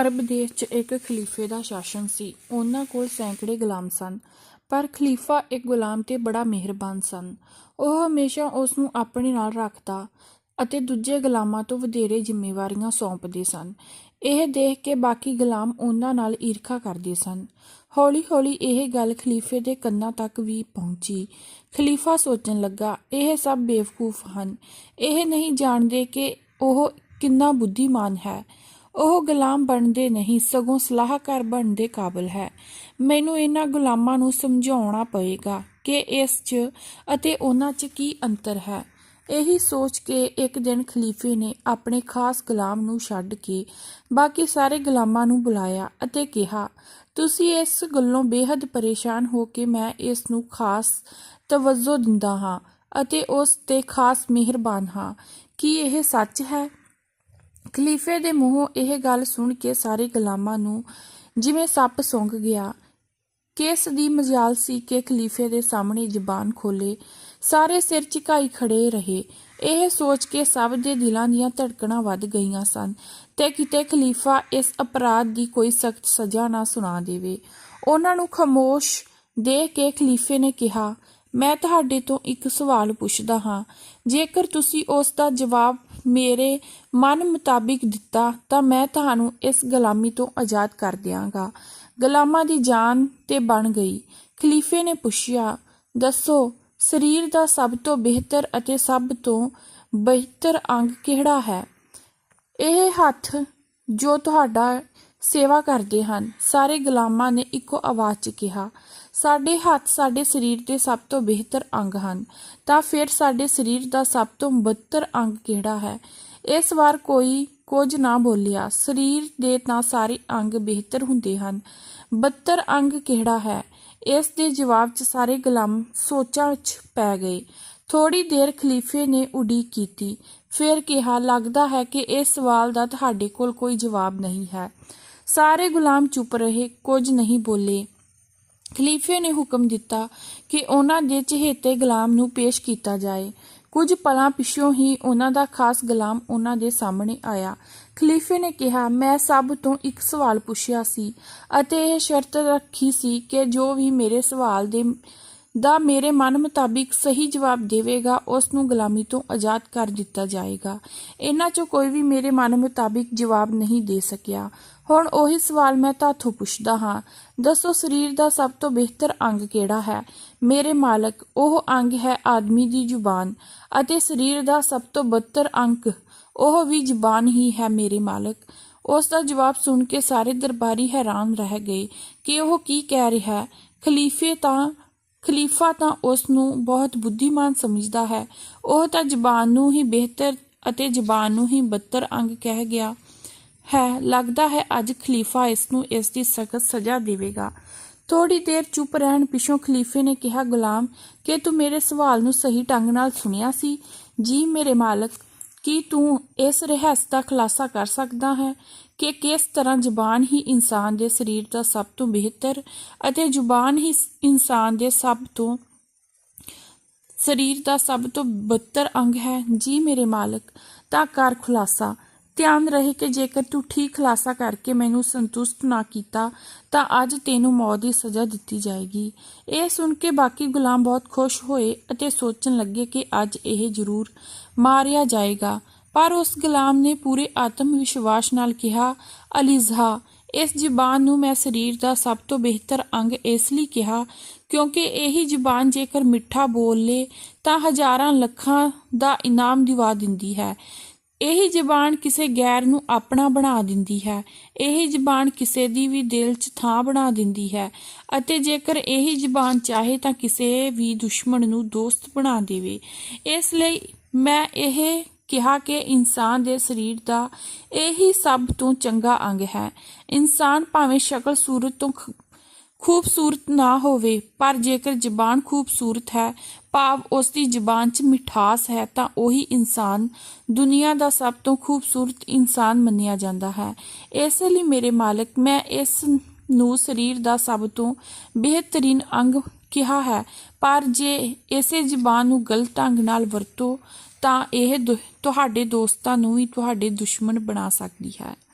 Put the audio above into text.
ਅਰਬ ਦੇਸ਼ 'ਚ ਇੱਕ ਖਲੀਫੇ ਦਾ ਸ਼ਾਸਨ ਸੀ। ਉਹਨਾਂ ਕੋਲ ਸੈਂਕੜੇ ਗੁਲਾਮ ਸਨ, ਪਰ ਖਲੀਫਾ ਇੱਕ ਗੁਲਾਮ ਤੇ ਬੜਾ ਮਿਹਰਬਾਨ ਸਨ। ਉਹ ਹਮੇਸ਼ਾ ਉਸ ਨੂੰ ਆਪਣੇ ਨਾਲ ਰੱਖਦਾ ਅਤੇ ਦੂਜੇ ਗੁਲਾਮਾਂ ਤੋਂ ਵਧੇਰੇ ਜ਼ਿੰਮੇਵਾਰੀਆਂ ਸੌਂਪਦੇ ਸਨ। ਇਹ ਦੇਖ ਕੇ ਬਾਕੀ ਗੁਲਾਮ ਉਹਨਾਂ ਨਾਲ ਈਰਖਾ ਕਰਦੇ ਸਨ। ਹੌਲੀ-ਹੌਲੀ ਇਹ ਗੱਲ ਖਲੀਫੇ ਦੇ ਕੰਨਾਂ ਤੱਕ ਵੀ ਪਹੁੰਚੀ। ਖਲੀਫਾ ਸੋਚਣ ਲੱਗਾ, ਇਹ ਸਭ ਬੇਵਕੂਫ ਹਨ। ਇਹ ਨਹੀਂ ਜਾਣਦੇ ਕਿ ਉਹ ਕਿੰਨਾ ਬੁੱਧੀਮਾਨ ਹੈ। ਉਹ ਗੁਲਾਮ ਬਣਦੇ ਨਹੀਂ, ਸਗੋਂ ਸਲਾਹਕਾਰ ਬਣਨ ਦੇ ਕਾਬਿਲ ਹੈ। ਮੈਨੂੰ ਇਹਨਾਂ ਗੁਲਾਮਾਂ ਨੂੰ ਸਮਝਾਉਣਾ ਪਏਗਾ ਕਿ ਇਸ 'ਚ ਅਤੇ ਉਹਨਾਂ 'ਚ ਕੀ ਅੰਤਰ ਹੈ। ਇਹੀ ਸੋਚ ਕੇ ਇੱਕ ਦਿਨ ਖਲੀਫੇ ਨੇ ਆਪਣੇ ਖਾਸ ਗੁਲਾਮ ਨੂੰ ਛੱਡ ਕੇ ਬਾਕੀ ਸਾਰੇ ਗੁਲਾਮਾਂ ਨੂੰ ਬੁਲਾਇਆ ਅਤੇ ਕਿਹਾ, ਤੁਸੀਂ ਇਸ ਗੱਲੋਂ ਬੇहद ਪਰੇਸ਼ਾਨ ਹੋ ਕੇ ਮੈਂ ਇਸ ਨੂੰ ਖਾਸ ਤਵੱਜੋ ਦਿੰਦਾ ਹਾਂ ਅਤੇ ਉਸ ਤੇ ਖਾਸ ਮਿਹਰਬਾਨ ਹਾਂ। ਕੀ ਇਹ ਸੱਚ ਹੈ? ਖਲੀਫੇ ਦੇ ਮੂੰਹੋਂ ਇਹ ਗੱਲ ਸੁਣ ਕੇ ਸਾਰੇ ਗੁਲਾਮਾਂ ਨੂੰ ਜਿਵੇਂ ਸੱਪ ਸੁੰਘ ਗਿਆ, ਕਿਸ ਦੀ ਮਜਾਲ ਸੀ ਕਿ ਖਲੀਫੇ ਦੇ ਸਾਹਮਣੇ ਜ਼ਬਾਨ ਖੋਲੇ ਸਾਰੇ ਸਿਰ ਝੁਕਾਈ ਖੜੇ ਰਹੇ। ਇਹ ਸੋਚ ਕੇ ਸਭ ਦੇ ਦਿਲਾਂ ਦੀਆਂ ਧੜਕਣਾਂ ਵੱਧ ਗਈਆਂ ਸਨ ਤੇ ਕਿਤੇ ਖਲੀਫਾ ਇਸ ਅਪਰਾਧ ਦੀ ਕੋਈ ਸਖਤ ਸਜ਼ਾ ਨਾ ਸੁਣਾ ਦੇਵੇ। ਉਹਨਾਂ ਨੂੰ ਖਾਮੋਸ਼ ਦੇਖ ਕੇ ਖਲੀਫੇ ਨੇ ਕਿਹਾ, ਮੈਂ ਤੁਹਾਡੇ ਤੋਂ ਇੱਕ ਸਵਾਲ ਪੁੱਛਦਾ ਹਾਂ। ਜੇਕਰ ਤੁਸੀਂ ਉਸ ਦਾ ਜਵਾਬ ਮੇਰੇ ਮਨ ਮੁਤਾਬਿਕ ਦਿੱਤਾ ਤਾਂ ਮੈਂ ਤੁਹਾਨੂੰ ਇਸ ਗੁਲਾਮੀ ਤੋਂ ਆਜ਼ਾਦ ਕਰ ਦਿਆਂਗਾ। ਗੁਲਾਮਾਂ ਦੀ ਜਾਨ ਤੇ ਬਣ ਗਈ। ਖਲੀਫੇ ਨੇ ਪੁੱਛਿਆ, ਦੱਸੋ, ਸਰੀਰ ਦਾ ਸਭ ਤੋਂ ਬਿਹਤਰ ਅਤੇ ਸਭ ਤੋਂ ਬਿਹਤਰ ਅੰਗ ਕਿਹੜਾ ਹੈ? ਇਹ ਹੱਥ ਜੋ ਤੁਹਾਡਾ ਸੇਵਾ ਕਰਦੇ ਹਨ, ਸਾਰੇ ਗੁਲਾਮਾਂ ਨੇ ਇੱਕੋ ਆਵਾਜ਼ 'ਚ ਕਿਹਾ। ਸਾਡੇ ਹੱਥ ਸਾਡੇ ਸਰੀਰ ਦੇ ਸਭ ਤੋਂ ਬਿਹਤਰ ਅੰਗ ਹਨ। ਤਾਂ ਫਿਰ ਸਾਡੇ ਸਰੀਰ ਦਾ ਸਭ ਤੋਂ ਬਿਹਤਰ ਅੰਗ ਕਿਹੜਾ ਹੈ? ਇਸ ਵਾਰ ਕੋਈ ਕੁਝ ਨਾ ਬੋਲਿਆ। ਸਰੀਰ ਦੇ ਤਾਂ ਸਾਰੇ ਅੰਗ ਬਿਹਤਰ ਹੁੰਦੇ ਹਨ। ਬੱਤਰ ਅੰਗ ਕਿਹੜਾ ਹੈ? ਇਸ ਦੇ ਜਵਾਬ 'ਚ ਸਾਰੇ ਗੁਲਾਮ ਸੋਚਾਂ ਵਿੱਚ ਪੈ ਗਏ। ਥੋੜੀ ਦੇਰ ਖਲੀਫੇ ਨੇ ਉਡੀਕ ਕੀਤੀ। ਫਿਰ ਕਿਹਾ, ਲੱਗਦਾ ਹੈ ਕਿ ਇਸ ਸਵਾਲ ਦਾ ਤੁਹਾਡੇ ਕੋਲ ਕੋਈ ਜਵਾਬ ਨਹੀਂ ਹੈ। ਸਾਰੇ ਗੁਲਾਮ ਚੁੱਪ ਰਹੇ, ਕੁਝ ਨਹੀਂ ਬੋਲੇ। ਖਲੀਫੇ ਨੇ ਹੁਕਮ ਦਿੱਤਾ ਕਿ ਉਹਨਾਂ ਦੇ ਚਹੇਤੇ ਗੁਲਾਮ ਨੂੰ ਪੇਸ਼ ਕੀਤਾ ਜਾਏ। ਕੁਝ ਪਲਾਂ ਪਿਛੋਂ ਹੀ ਉਹਨਾਂ ਦਾ ਖਾਸ ਗੁਲਾਮ ਉਹਨਾਂ ਦੇ ਸਾਹਮਣੇ ਆਇਆ। ਖਲੀਫੇ ਨੇ ਕਿਹਾ, ਮੈਂ ਸਭ ਤੋਂ ਇੱਕ ਸਵਾਲ ਪੁੱਛਿਆ ਸੀ ਅਤੇ ਇਹ ਸ਼ਰਤ ਰੱਖੀ ਸੀ ਕਿ ਜੋ ਵੀ ਮੇਰੇ ਸਵਾਲ ਦੇ ਦਾ ਮੇਰੇ ਮਨ ਮੁਤਾਬਿਕ ਸਹੀ ਜਵਾਬ ਦੇਵੇਗਾ, ਉਸ ਨੂੰ ਗੁਲਾਮੀ ਤੋਂ ਆਜ਼ਾਦ ਕਰ ਦਿੱਤਾ ਜਾਏਗਾ। ਇਹਨਾਂ ਚੋਂ ਕੋਈ ਵੀ ਮੇਰੇ ਮਨ ਮੁਤਾਬਿਕ ਜਵਾਬ ਨਹੀਂ ਦੇ ਸਕਿਆ। ਹੁਣ ਉਹੀ ਸਵਾਲ ਮੈਂ ਤੁਹਾਥੋਂ ਪੁੱਛਦਾ ਹਾਂ। ਦੱਸੋ ਸਰੀਰ ਦਾ ਸਭ ਤੋਂ ਬਿਹਤਰ ਅੰਗ ਕਿਹੜਾ ਹੈ? ਮੇਰੇ ਮਾਲਕ, ਉਹ ਅੰਗ ਹੈ ਆਦਮੀ ਦੀ ਜ਼ੁਬਾਨ ਅਤੇ ਸਰੀਰ ਦਾ ਸਭ ਤੋਂ ਬਿਹਤਰ ਅੰਗ, ਉਹ ਵੀ ਜ਼ੁਬਾਨ ਹੀ ਹੈ ਮੇਰੇ ਮਾਲਕ। ਉਸ ਦਾ ਜਵਾਬ ਸੁਣ ਕੇ ਸਾਰੇ ਦਰਬਾਰੀ ਹੈਰਾਨ ਰਹਿ ਗਏ ਕਿ ਉਹ ਕੀ ਕਹਿ ਰਿਹਾ ਹੈ। ਖਲੀਫੇ ਤਾਂ, ਖਲੀਫਾ ਤਾਂ ਉਸ ਨੂੰ ਬਹੁਤ ਬੁੱਧੀਮਾਨ ਸਮਝਦਾ ਹੈ। ਉਹ ਤਾਂ ਜ਼ਬਾਨ ਨੂੰ ਹੀ ਬਿਹਤਰ ਅਤੇ ਜ਼ਬਾਨ ਨੂੰ ਹੀ ਬੱਤਰ ਅੰਗ ਕਹਿ ਗਿਆ। ਹੈ। ਲੱਗਦਾ ਹੈ ਅੱਜ ਖਲੀਫਾ ਇਸ ਨੂੰ ਇਸ ਦੀ ਸਖਤ ਸਜ਼ਾ ਦੇਵੇਗਾ। ਥੋੜੀ ਦੇਰ ਚੁੱਪ ਰਹਿਣ ਪਿਛੋਂ ਖਲੀਫੇ ਨੇ ਕਿਹਾ, ਗੁਲਾਮ, ਕਿ ਤੂੰ ਮੇਰੇ ਸਵਾਲ ਨੂੰ ਸਹੀ ਢੰਗ ਨਾਲ ਸੁਣਿਆ ਸੀ? ਜੀ ਮੇਰੇ ਮਾਲਕ, ਕੀ ਤੂੰ ਇਸ ਰਹੱਸ ਦਾ ਖੁਲਾਸਾ ਕਰ ਸਕਦਾ ਹੈ ਕਿ ਕਿਸ ਤਰ੍ਹਾਂ ਜ਼ੁਬਾਨ ਹੀ ਇਨਸਾਨ ਦੇ ਸਰੀਰ ਦਾ ਸਭ ਤੋਂ ਬਿਹਤਰ ਅਤੇ ਜ਼ੁਬਾਨ ਹੀ ਇਨਸਾਨ ਦੇ ਸਭ ਤੋਂ, ਸਰੀਰ ਦਾ ਸਭ ਤੋਂ ਬਿਹਤਰ ਅੰਗ ਹੈ? ਜੀ ਮੇਰੇ ਮਾਲਕ, ਤਾਂ ਕਰ ਖੁਲਾਸਾ। ਧਿਆਨ ਰਹੇ ਕਿ ਜੇਕਰ ਤੂੰ ਠੀਕ ਖੁਲਾਸਾ ਕਰਕੇ ਮੈਨੂੰ ਸੰਤੁਸ਼ਟ ਨਾ ਕੀਤਾ, ਤਾਂ ਅੱਜ ਤੈਨੂੰ ਮੌਤ ਦੀ ਸਜ਼ਾ ਦਿੱਤੀ ਜਾਏਗੀ। ਇਹ ਸੁਣ ਕੇ ਬਾਕੀ ਗੁਲਾਮ ਬਹੁਤ ਖੁਸ਼ ਹੋਏ ਅਤੇ ਸੋਚਣ ਲੱਗੇ ਕਿ ਅੱਜ ਇਹ ਜ਼ਰੂਰ ਮਾਰਿਆ ਜਾਏਗਾ। ਪਰ ਉਸ ਗੁਲਾਮ ਨੇ ਪੂਰੇ ਆਤਮ ਵਿਸ਼ਵਾਸ ਨਾਲ ਕਿਹਾ ਅਲੀਜ਼ਾ ਇਸ ਜ਼ੁਬਾਨ ਨੂੰ ਮੈਂ ਸਰੀਰ ਦਾ ਸਭ ਤੋਂ ਬਿਹਤਰ ਅੰਗ ਇਸ ਲਈ ਕਿਹਾ, ਕਿਉਂਕਿ ਇਹੀ ਜ਼ੁਬਾਨ ਜੇਕਰ ਮਿੱਠਾ ਬੋਲ ਬੋਲੇ ਤਾਂ ਹਜ਼ਾਰਾਂ ਲੱਖਾਂ ਦਾ ਇਨਾਮ ਦਿਵਾ ਦਿੰਦੀ ਹੈ। ਇਹੀ ਜ਼ਬਾਨ ਕਿਸੇ ਗੈਰ ਨੂੰ ਆਪਣਾ ਬਣਾ ਦਿੰਦੀ ਹੈ। ਇਹੀ ਜ਼ਬਾਨ ਕਿਸੇ ਦੀ ਵੀ ਦਿਲ 'ਚ ਥਾਂ ਬਣਾ ਦਿੰਦੀ ਹੈ ਅਤੇ ਜੇਕਰ ਇਹੀ ਜ਼ਬਾਨ ਚਾਹੇ ਤਾਂ ਕਿਸੇ ਵੀ ਦੁਸ਼ਮਣ ਨੂੰ ਦੋਸਤ ਬਣਾ ਦੇਵੇ। ਇਸ ਲਈ ਮੈਂ ਇਹ ਕਿਹਾ ਕਿ ਇਨਸਾਨ ਦੇ ਸਰੀਰ ਦਾ ਇਹੀ ਸਭ ਤੋਂ ਚੰਗਾ ਅੰਗ ਹੈ। ਇਨਸਾਨ ਭਾਵੇਂ ਸ਼ਕਲ ਸੂਰਤ ਤੋਂ ਖੂਬਸੂਰਤ ਨਾ ਹੋਵੇ, ਪਰ ਜੇਕਰ ਜ਼ਬਾਨ ਖੂਬਸੂਰਤ ਹੈ, ਭਾਵ ਉਸ ਦੀ ਜ਼ਬਾਨ 'ਚ ਮਿਠਾਸ ਹੈ, ਤਾਂ ਉਹੀ ਇਨਸਾਨ ਦੁਨੀਆ ਦਾ ਸਭ ਤੋਂ ਖੂਬਸੂਰਤ ਇਨਸਾਨ ਮੰਨਿਆ ਜਾਂਦਾ ਹੈ। ਇਸ ਲਈ ਮੇਰੇ ਮਾਲਕ, ਮੈਂ ਇਸ ਨੂੰ ਸਰੀਰ ਦਾ ਸਭ ਤੋਂ ਬਿਹਤਰੀਨ ਅੰਗ ਕਿਹਾ ਹੈ, ਪਰ ਜੇ ਇਸੇ ਜ਼ਬਾਨ ਨੂੰ ਗਲਤ ਢੰਗ ਨਾਲ ਵਰਤੋ, ਤਾਂ ਇਹ ਦੁ- ਤੁਹਾਡੇ ਦੋਸਤਾਂ ਨੂੰ ਵੀ ਤੁਹਾਡੇ ਦੁਸ਼ਮਣ ਬਣਾ ਸਕਦੀ ਹੈ।